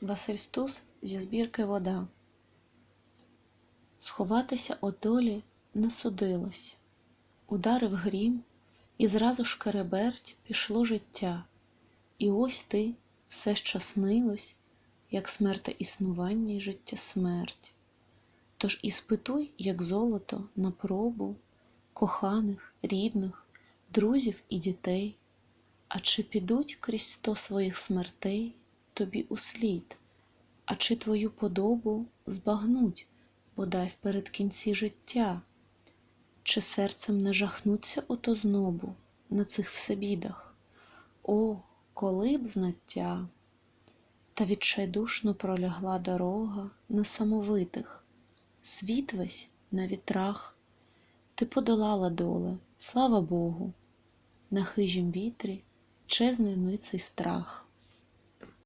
Василь Стус зі збірки Вода. Сховатися од долі не судилось. Ударив грім, і зразу шкереберть пішло життя. І ось ти, все, що снилось, як смерте існування й життя смерть. Тож іспитуй, як золото, на пробу коханих, рідних, друзів і дітей. А чи підуть крізь сто своїх смертей тобі услід, а чи твою подобу збагнуть, бодай впередкінці життя, чи серцем не жахнуться ото знобу на цих всебідах? О, коли б знаття! Та відчайдушно пролягла дорога несамовитих, світ весь на вітрах, ти подолала доле, слава Богу, на хижім вітрі чезне цей страх.